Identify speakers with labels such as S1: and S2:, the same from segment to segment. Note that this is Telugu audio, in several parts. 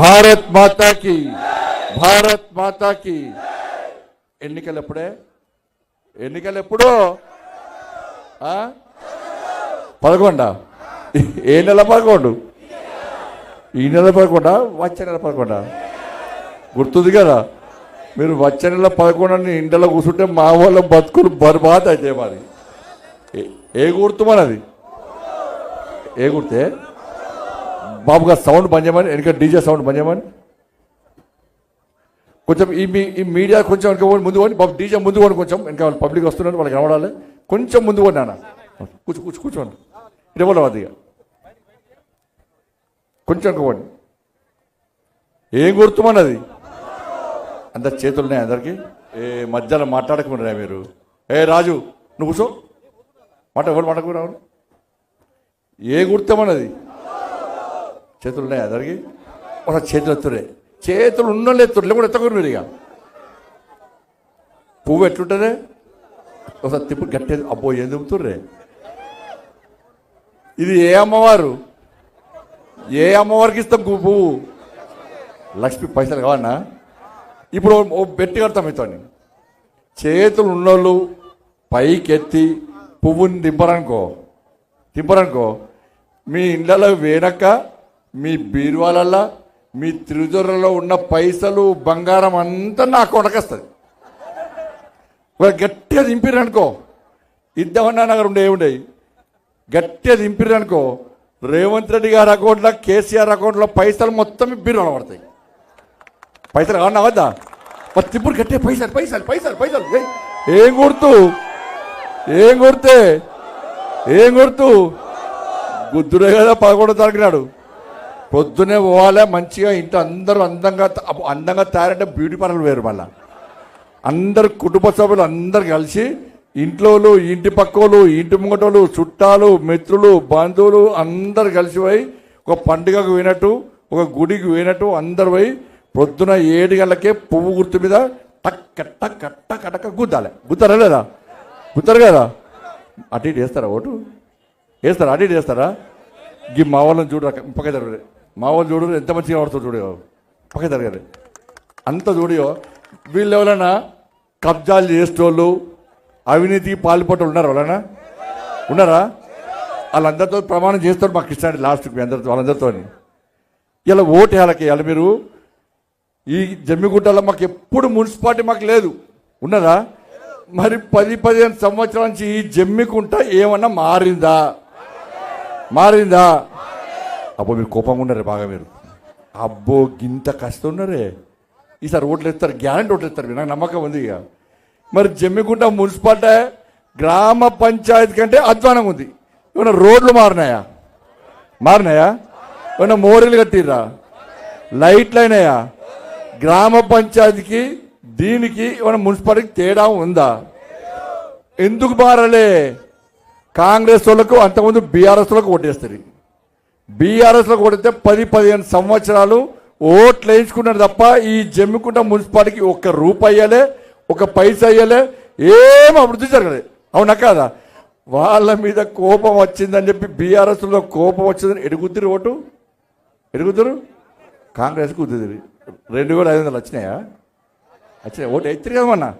S1: భారత్ మాతాకి భారత్ మాతాకి. ఎన్నికలు ఎప్పుడే ఎన్నికలు ఎప్పుడు పదకొండ? పదకొండా ఏ నెల పదకొండు? ఈ నెల పదకొండా? వచ్చే నెల పదకొండా? గుర్తుంది కదా? మీరు వచ్చే నెల పదకొండని ఇంట్లో కూర్చుంటే మా వాళ్ళ బతుకులు బర్బాద్ అయితే మరి. ఏ- ఏ గుర్తు మనది? ఏ గుర్తే? బాబు గారు సౌండ్ బంద్ చేయమని వెనక డీజే సౌండ్ బంద్ చేయమని కొంచెం ఈ మీ ఈ మీడియా కొంచెం వెనక పోండి, ముందు పోండి. బాబు డీజే ముందు పోండి కొంచెం. వెనక పబ్లిక్ వస్తున్నారు వాళ్ళకి కనబడాలి. కొంచెం ముందు పోండి నాన్న. కూర్చో కూర్చో కూర్చోండి. ఇరవై అది కొంచెం వెనకపోండి ఏం గుర్తుమన్నది? అంత చేతులు ఉన్నాయి అందరికీ? ఏ మధ్యలో మాట్లాడకుండా మీరు? ఏ రాజు నువ్వు కూర్చో. మాట ఎవరు మాట్లాడుకున్నావు ఏ గుర్తమన్నది? చేతులు ఉన్నాయి అందరికి? ఒక చేతులు ఎత్తురే. చేతులు ఉన్న ఎత్తురు లేకుండా ఎత్తకూరు మీరు ఇక. పువ్వు ఎట్లుంటుందే? ఒకసారి తిప్పు గట్టేది అబ్బో ఏం తిప్పుతుర్రే? ఇది ఏ అమ్మవారు? ఏ అమ్మవారికి ఇస్తాం పువ్వు? లక్ష్మి పైసలు కావన్నా ఇప్పుడు ఓ బెట్టి కడతాం మీతో. చేతులు ఉన్నోళ్ళు పైకెత్తి పువ్వుని దింపరనుకో. దింపరనుకో. మీ ఇళ్ళలో వేనక్క మీ బీరువాలల్లో మీ త్రిజురలో ఉన్న పైసలు బంగారం అంతా నా అకౌంట్కి గట్టిగా దింపిర్రు అనుకో ఇద్దామన్నా నగర్ ఉండే ఉండేవి గట్టిగా దింపిర్రు అనుకో రేవంత్ రెడ్డి గారి అకౌంట్లో కేసీఆర్ అకౌంట్లో పైసలు మొత్తం మీ బీరువాలో పడతాయి. పైసలు కావాలన్నా వద్దా? మరి తిప్పుడు కట్టే పైసలు పైసలు పైసలు పైసలు. ఏం గుర్తు? ఏం గుర్తే? ఏం గుర్తు? గుద్దురే కదా పదకొండో తారీఖు నాడు. పొద్దునే పోవాలి మంచిగా ఇంట్లో అందరూ అందంగా అందంగా తయారంటే బ్యూటీ పార్లర్ వేరు మళ్ళా. అందరు కుటుంబ సభ్యులు అందరు కలిసి ఇంట్లో ఇంటి పక్కోళ్ళు ఇంటి ముంగటోళ్ళు చుట్టాలు మిత్రులు బంధువులు అందరు కలిసి పోయి ఒక పండుగకు పోయినట్టు ఒక గుడికి పోయినట్టు అందరు పోయి పొద్దున ఏడు గంటలకే పువ్వు గుర్తు మీద టక్క టక్క టక్క టక్క గుద్దాలి. గుద్దారా లేదా? గుద్దారు కదా? అటు ఇటు వేస్తారా ఓటు? వేస్తారా? అటు ఇటు వేస్తారా? ఈ మా వాళ్ళని చూడరా పక్క జరగదు మా వాళ్ళు చూడు ఎంత మంచిగా పడుతుంది చూడు. పక్క జరగదు అంత చూడియో వీళ్ళు ఎవరైనా కబ్జాలు చేసేటోళ్ళు అవినీతికి పాల్పట్టు ఉన్నారు ఎవరైనా ఉన్నారా? వాళ్ళందరితో ప్రమాణం చేస్తారు మాకు ఇష్టం లాస్ట్కి మీ అందరితో వాళ్ళందరితో ఇలా ఓటు వేయాలకి ఇవాళ మీరు. ఈ జమ్మిగుట్టలో మాకు ఎప్పుడు మున్సిపాలిటీ మాకు లేదు. ఉన్నదా మరి పది పదిహేను సంవత్సరాల నుంచి ఈ జమ్మికుంట ఏమన్నా మారిందా? మారిందా? అబ్బో మీరు కోపంగా ఉన్నారే బాగా మీరు. అబ్బో గింత కష్టం ఉన్నారే. ఈసారి ఓట్లు ఇస్తారు గ్యారంటీ ఓట్లు ఇస్తారు నాకు నమ్మకం ఉంది ఇక. మరి జమ్మిగుంట మున్సిపాలిటీ గ్రామ పంచాయతీ కంటే అధ్వానంగా ఉంది. ఏమైనా రోడ్లు మారినాయా? మారినాయా? ఏమైనా మోరీలు కట్టిర్రా? లైట్లు అయినాయా? గ్రామ పంచాయతీకి దీనికి ఏమైనా మున్సిపాలిటీకి తేడా ఉందా? ఎందుకు మారలే? కాంగ్రెస్ వాళ్ళకు అంతకుముందు బీఆర్ఎస్ వాళ్ళకు ఓటేస్తారు. బీఆర్ఎస్లో కొడితే పది పదిహేను సంవత్సరాలు ఓట్లు వేయించుకున్నారు తప్ప ఈ జమ్మికుంట మున్సిపాలిటీకి ఒక్క రూపాయలే ఒక పైసా అయ్యలే ఏం అభివృద్ధి జరగలేదు. అవునా కాదా? వాళ్ళ మీద కోపం వచ్చిందని చెప్పి బీఆర్ఎస్లో కోపం వచ్చిందని ఎడుగుతురు ఓటు? ఎడుగుతురు కాంగ్రెస్ కుదురు రెండు వేల ఐదు వందలు వచ్చినాయా? వచ్చినాయి? ఓటు ఎత్తిరు కదా మొన్న?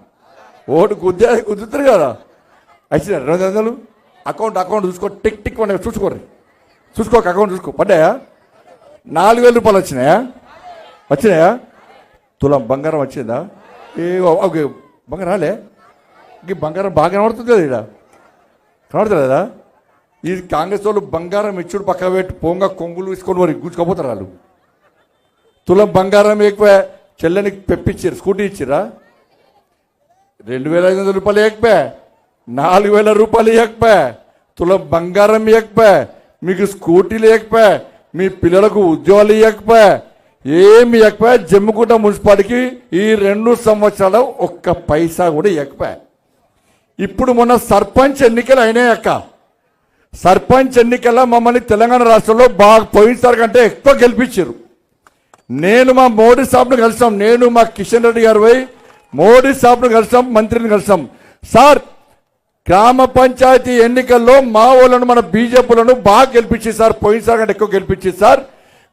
S1: ఓటు గుద్దే గుద్దుతారు కదా? వచ్చినాయి? రెండు వందలు? అకౌంట్ అకౌంట్ చూసుకో టిక్ టిక్ మన చూసుకోర్రి. చూసుకోక అకౌంట్ చూసుకో. పడ్డాయా? నాలుగు వేల రూపాయలు వచ్చినాయా? వచ్చినాయా? తులం బంగారం వచ్చిందా? ఏ ఓకే బంగారం రాలే. ఇంక బంగారం బాగా కనబడుతుంది కదా ఇక్కడ. కనబడుతుంది కదా ఈ కాంగ్రెస్ వాళ్ళు బంగారం ఇచ్చుడు పక్క పెట్టి పొంగ కొంగులు తీసుకొని వారు గుచ్చుకోపోతారు వాళ్ళు. తులం బంగారం ఎక్కువ చెల్లెనికి పెప్పించారు స్కూటీ ఇచ్చిరా రెండు వేల ఐదు వందల రూపాయలు ఇవ్వకపోయా నాలుగు వేల రూపాయలు ఇవ్వకపోయా తులం బంగారం ఇవ్వకపోయా మీకు స్కూటీలు లేకపోయా మీ పిల్లలకు ఉద్యోగాలు ఇవ్వకపోయా ఏమి ఇవ్వకపోయా జమ్మికుంట మున్సిపాలిటీకి ఈ రెండు సంవత్సరాలు ఒక్క పైసా కూడా ఇవ్వకపోయా ఇప్పుడు మొన్న సర్పంచ్ ఎన్నికలు అయినాయి అక్క. సర్పంచ్ ఎన్నికల్లో మమ్మల్ని తెలంగాణ రాష్ట్రంలో బాగా పోయినసారి కంటే ఎక్కువ గెలిపించారు. నేను మా మోడీ సాబ్ను కలిసాం నేను మా కిషన్ రెడ్డి గారు పోయి మోడీ సాబ్ను కలిసాం మంత్రిని కలిసాం. సార్ గ్రామ పంచాయతీ ఎన్నికల్లో మా వాళ్ళను మన బీజేపీలను బాగా గెలిపించి సార్ పోయినసారి కంటే ఎక్కువ గెలిపించి సార్.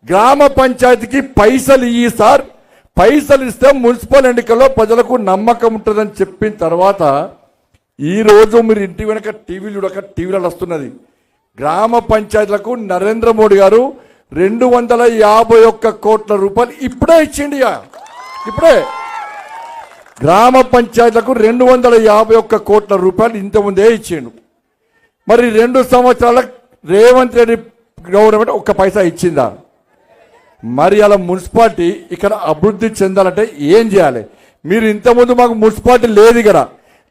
S1: గ్రామ పంచాయతీకి పైసలు ఇయ్యి సార్. పైసలు ఇస్తే మున్సిపల్ ఎన్నికల్లో ప్రజలకు నమ్మకం ఉంటుందని చెప్పిన తర్వాత ఈ రోజు మీరు ఇంటి వెనక టీవీలు చూడక టీవీలలో వస్తున్నది. గ్రామ పంచాయతీలకు నరేంద్ర మోడీ గారు రెండు వందల యాభై ఒక్క కోట్ల రూపాయలు ఇప్పుడే ఇచ్చిండి ఇప్పుడే. గ్రామ పంచాయతీలకు రెండు వందల యాభై ఒక్క కోట్ల రూపాయలు ఇంతకుముందే ఇచ్చిండు. మరి రెండు సంవత్సరాల రేవంత్ రెడ్డి గవర్నమెంట్ ఒక్క పైసా ఇచ్చిందా? మరి అలా మున్సిపాలిటీ ఇక్కడ అభివృద్ధి చెందాలంటే ఏం చేయాలి? మీరు ఇంతకుముందు మాకు మున్సిపాలిటీ లేదు ఇక్కడ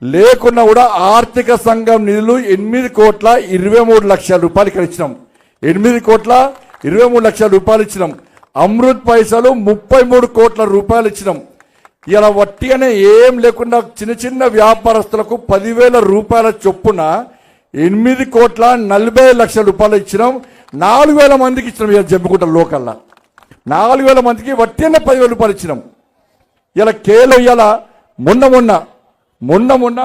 S1: లేకున్నా కూడా ఆర్థిక సంఘం నిధులు ఎనిమిది కోట్ల ఇరవై మూడు లక్షల రూపాయలు ఇక్కడ ఇచ్చినాం. ఎనిమిది కోట్ల ఇరవై మూడు లక్షల రూపాయలు ఇచ్చినాం. అమృత్ పైసలు ముప్పై మూడు కోట్ల రూపాయలు ఇచ్చినాం. ఇలా వట్టిగానే ఏం లేకుండా చిన్న చిన్న వ్యాపారస్తులకు పదివేల రూపాయల చొప్పున ఎనిమిది కోట్ల నలభై లక్షల రూపాయలు ఇచ్చినాం. నాలుగు వేల మందికి ఇచ్చినాం ఇలా జమ్మికుంట లోకల్లా. నాలుగు వేల మందికి వట్టి అనే పదివేల రూపాయలు ఇచ్చినాం. ఇలా కేలో ఇలా మొన్న మొన్న మొన్న మొన్న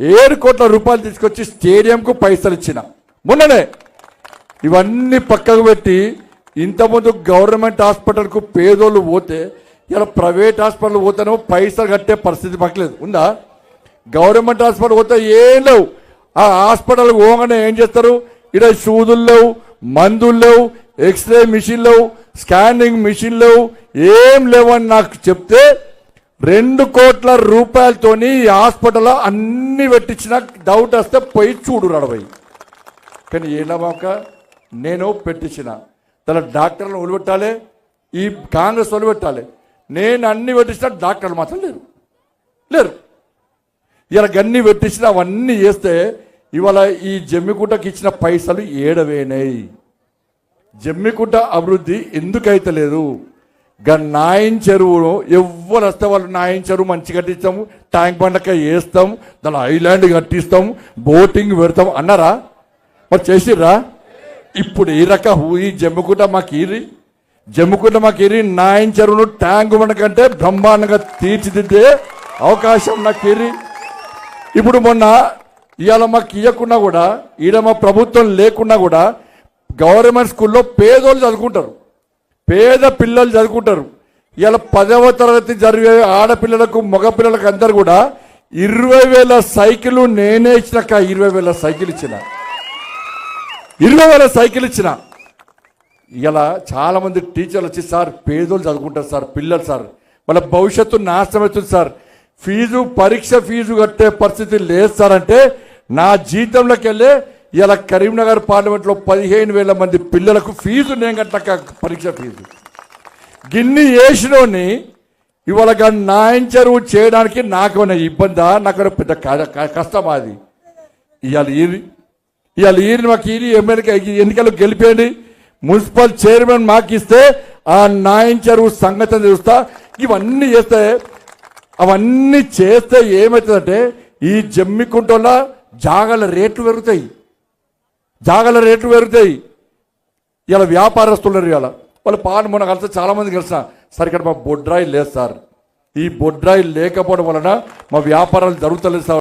S1: ఏడు కోట్ల రూపాయలు తీసుకొచ్చి స్టేడియంకు పైసలు ఇచ్చిన. మొన్ననే. ఇవన్నీ పక్కకు పెట్టి ఇంతకుముందు గవర్నమెంట్ హాస్పిటల్కు పేదోళ్ళు పోతే ఇలా ప్రైవేట్ హాస్పిటల్ పోతానో పైసలు కట్టే పరిస్థితి పక్కలేదు ఉందా? గవర్నమెంట్ హాస్పిటల్ పోతే ఏం లేవు. ఆ హాస్పిటల్ పోగానే ఏం చేస్తారు? ఇక్కడ సూదులు లేవు మందులు లేవు ఎక్స్రే మిషన్ లేవు స్కానింగ్ మిషన్ లేవు ఏం లేవని నాకు చెప్తే రెండు కోట్ల రూపాయలతోని ఈ హాస్పిటల్ అన్ని పెట్టించిన డౌట్ వస్తే పోయి చూడు రడవై కానీ ఏలమాక నేను పెట్టించిన. తన డాక్టర్లను వదిలిపెట్టాలి ఈ కాంగ్రెస్ వదిలిపెట్టాలి. నేను అన్ని పెట్టించిన డాక్టర్లు మాత్రం లేరు. లేరు. ఇలా గన్ని పెట్టించిన అవన్నీ చేస్తే ఇవాళ ఈ జమ్మికుంటకి ఇచ్చిన పైసలు ఏడవేనాయి. జమ్మికుంట అభివృద్ధి ఎందుకైతే లేదు? గా నాయన్ చెరువును ఎవ్వరు వస్తే వాళ్ళు నాయన చెరువు మంచి కట్టిస్తాము ట్యాంక్ బండక వేస్తాం దాని ఐలాండ్ కట్టిస్తాం బోటింగ్ పెడతాం అన్నారా? మరి చేసిర్రా? ఇప్పుడు ఈ రక ఈ జమ్మికుంట మాకు ఇది. జమ్ముకుంట మాకు ఈరి నాయన్ చెరువును ట్యాంక్ బండకంటే బ్రహ్మాండంగా తీర్చిదిద్దే అవకాశం నాకు ఈరి ఇప్పుడు మొన్న ఇవాళ మాకు ఇవ్వకుండా కూడా ఈడ మా ప్రభుత్వం లేకున్నా కూడా గవర్నమెంట్ స్కూల్లో పేదోళ్ళు చదువుకుంటారు. పేద పిల్లలు చదువుకుంటారు. ఇవాళ పదవ తరగతి జరిగే ఆడపిల్లలకు మగ పిల్లలకు అందరు కూడా ఇరవై వేల సైకిల్ నేనే ఇచ్చినాక ఇరవై వేల సైకిల్ ఇచ్చిన. ఇరవై వేల సైకిల్ ఇచ్చిన. ఇలా చాలామంది టీచర్లు వచ్చి సార్ పేదోళ్ళు చదువుకుంటారు సార్ పిల్లలు సార్. వాళ్ళ భవిష్యత్తు నాశనం అవుతుంది సార్. ఫీజు పరీక్ష ఫీజు కట్టే పరిస్థితి లేదు సార్. అంటే నా జీతంలోకి వెళ్ళే ఇలా కరీంనగర్ పార్లమెంట్లో పదిహేను వేల మంది పిల్లలకు ఫీజు నేను కట్టక పరీక్ష ఫీజు. గిన్ని వేసినోని ఇవాళ గా చెరువు చేయడానికి నాకు ఇబ్బందా? నాకు పెద్ద క- అది? ఇవాళ ఈరి ఇవాళ ఈరి మాకు ఈరి ఎమ్మెల్యే ఎన్నికలు గెలిపేయండి. మున్సిపల్ చైర్మన్ మాకు ఇస్తే ఆ న్యాయం చెరువు సంగతి చూస్తా ఇవన్నీ చేస్తే అవన్నీ చేస్తే ఏమవుతుందంటే ఈ జమ్మికుంటలో జాగల రేట్లు పెరుగుతాయి. జాగల రేట్లు పెరుగుతాయి. ఇలా వ్యాపారస్తులు ఇలా వాళ్ళు పాట మొన్న కలిసి చాలామంది కలిసిన. సార్ ఇక్కడ మా బొడ్రాయి లేదు సార్. ఈ బొడ్రాయి లేకపోవడం వలన మా వ్యాపారాలు జరుగుతలేదు సార్.